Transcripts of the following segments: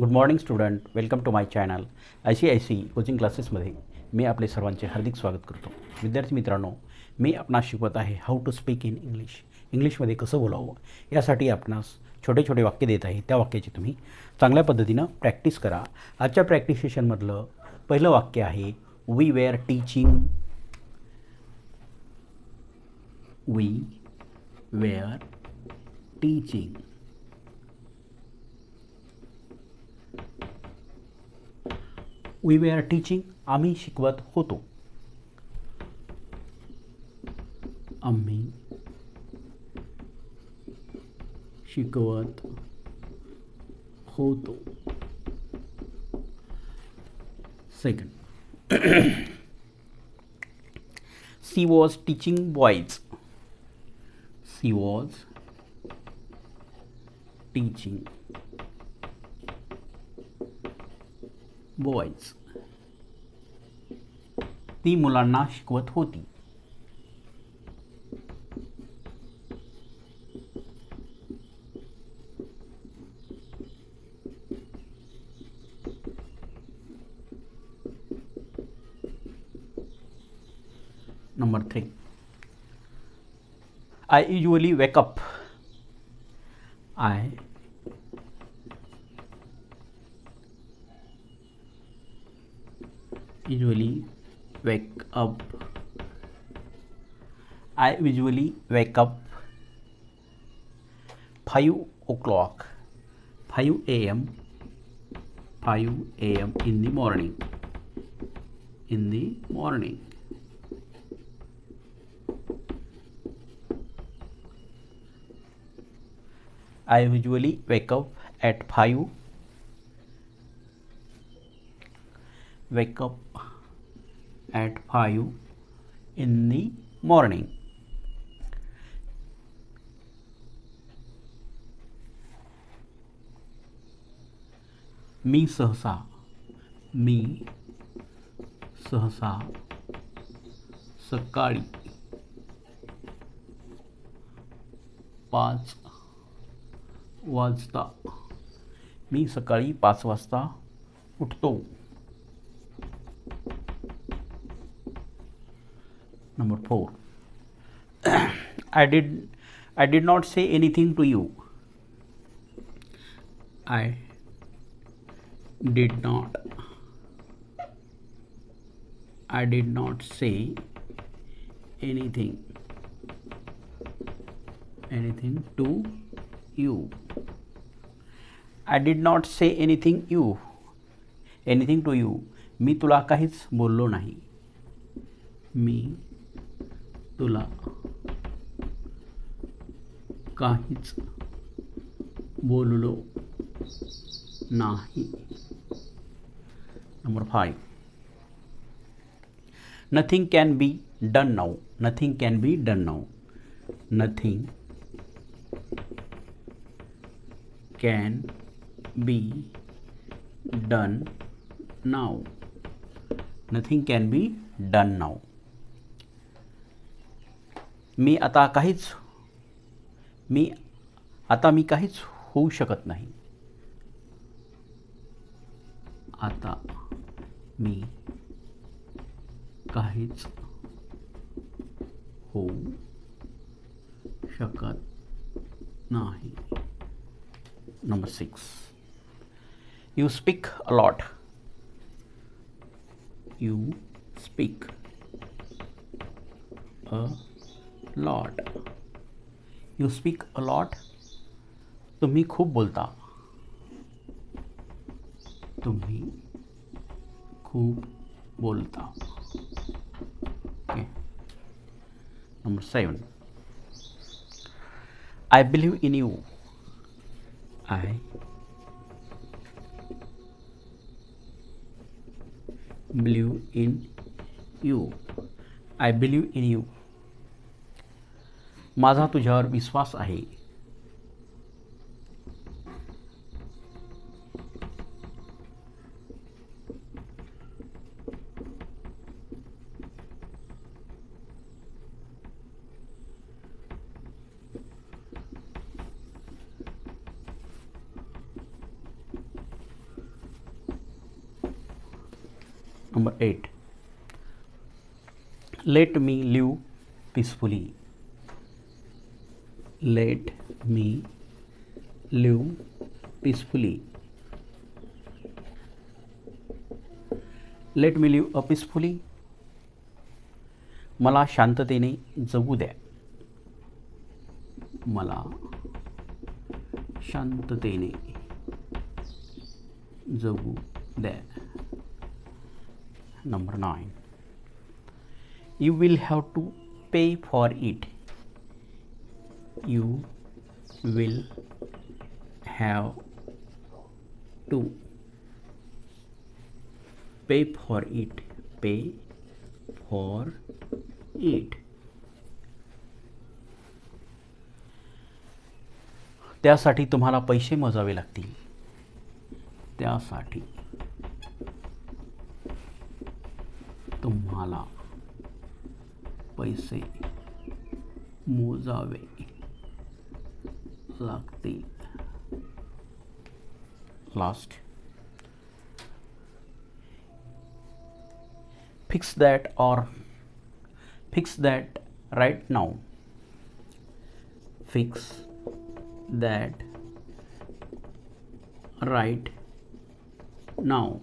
Good morning student welcome to my channel I C I C coaching क्लासेसमध्ये मी आपले सर्वांचे हार्दिक स्वागत करतो. विद्यार्थी मित्रांनो मी आपणास शिकवत आहे how to speak in English इंग्लिशमध्ये कसं बोलावं यासाठी आपणास छोटे छोटे वाक्य देत आहे. त्या वाक्याची तुम्ही चांगल्या पद्धतीनं प्रॅक्टिस करा. आजच्या प्रॅक्टिस सेशनमधलं पहिलं वाक्य आहे we were teaching we were teaching we were teaching आम्ही शिकवत होतो आम्ही शिकवत होतो second she was teaching boys she was teaching boys ती मुलांना शिकवत होती. Number three I usually wake up I usually wake up. I usually wake up 5 o'clock 5 a.m 5 a.m in the morning. In the morning. I usually wake up at 5 wake up at 5 in the morning. मी सहसा मी सहसा सकाळी पाच वाजता, मी सकाळी पाच वाजता उठतो. Number four. I did I did not say anything to you. I did not I did not say anything anything to you. I did not say anything you anything to you. मी तुला काहीच बोललो नाही मी तुला काहीच बोललो नाही. Number five nothing can be done now nothing can be done now nothing can be done now nothing can be done now मी आता काहीच मी आता मी काहीच होऊ शकत नाही. आता मी काहीच होऊ शकत नाही. Number six you speak a lot you speak a lot you speak a lot तुम्ही खूप बोलता तुम्ही खूप बोलता okay number seven I believe in you I believe in you I believe in you माझा तुझ्यावर विश्वास है number eight let me live peacefully let me live peacefully let me live a peacefully मला शांततेने जगू द्या मला शांततेने जगू द्या number nine you will have to pay for it you will have to pay for it pay for it. त्यासाठी तुम्हाला पैसे मोजावे लागतील. त्यासाठी तुम्हाला पैसे मोजावे लागतील last fix that or fix that right now fix that right now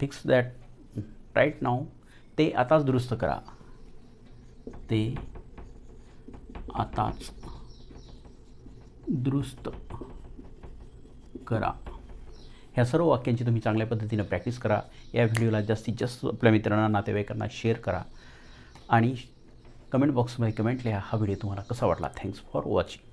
fix that right now ते आताच दुरुस्त करा ते आताच दुरुस्त करा. ह्या सर्व वाक्यांची तुम्ही चांगल्या पद्धतीनं प्रॅक्टिस करा. या व्हिडिओला जास्तीत जास्त आपल्या मित्रांना नातेवाईकांना शेअर करा. आणि कमेंट बॉक्समध्ये कमेंट लिहा. हा व्हिडिओ तुम्हाला कसा वाटला? Thanks for watching